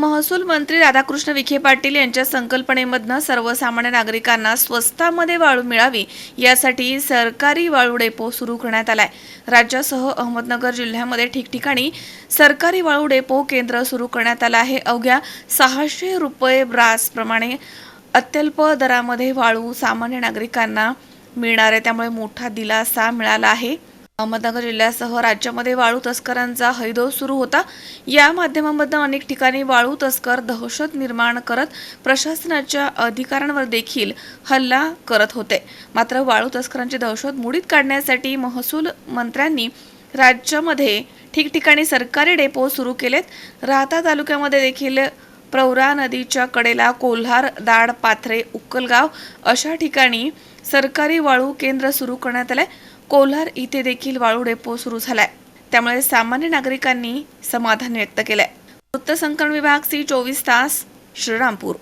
महसूल मंत्री राधाकृष्ण विखे पाटील यांच्या संकल्पनेमधनं सर्वसामान्य नागरिकांना स्वस्तामध्ये वाळू मिळावी यासाठी सरकारी वाळू डेपो सुरू करण्यात आलाय. राज्यासह अहमदनगर जिल्ह्यामध्ये ठिकठिकाणी सरकारी वाळू डेपो केंद्र सुरू करण्यात आलं आहे. अवघ्या सहाशे रुपये ब्रासप्रमाणे अत्यल्प दरामध्ये वाळू सामान्य नागरिकांना मिळणार आहे. त्यामुळे मोठा दिलासा मिळाला आहे. अहमदनगर जिल्ह्यासह राज्यामध्ये वाळू तस्करांचा हैदोर सुरू होता. या माध्यमांमधून अनेक ठिकाणी वाळू तस्कर दहशत निर्माण करत प्रशासनाच्या अधिकाऱ्यांवर देखील हल्ला करत होते. मात्र वाळू तस्करांची दहशत मुडीत काढण्यासाठी महसूल मंत्र्यांनी राज्यामध्ये ठिकठिकाणी सरकारी डेपो सुरू केलेत. राहता तालुक्यामध्ये देखील प्रवरा नदीच्या कडेला कोल्हार दाड पाथरे उक्कलगाव अशा ठिकाणी सरकारी वाळू केंद्र सुरू करण्यात आलंय कोल्हार इथे देखील वाळू डेपो सुरू झालाय. त्यामुळे सामान्य नागरिकांनी समाधान व्यक्त केलंय. वृत्तसंकलन विभाग सी चोवीस तास श्रीरामपूर.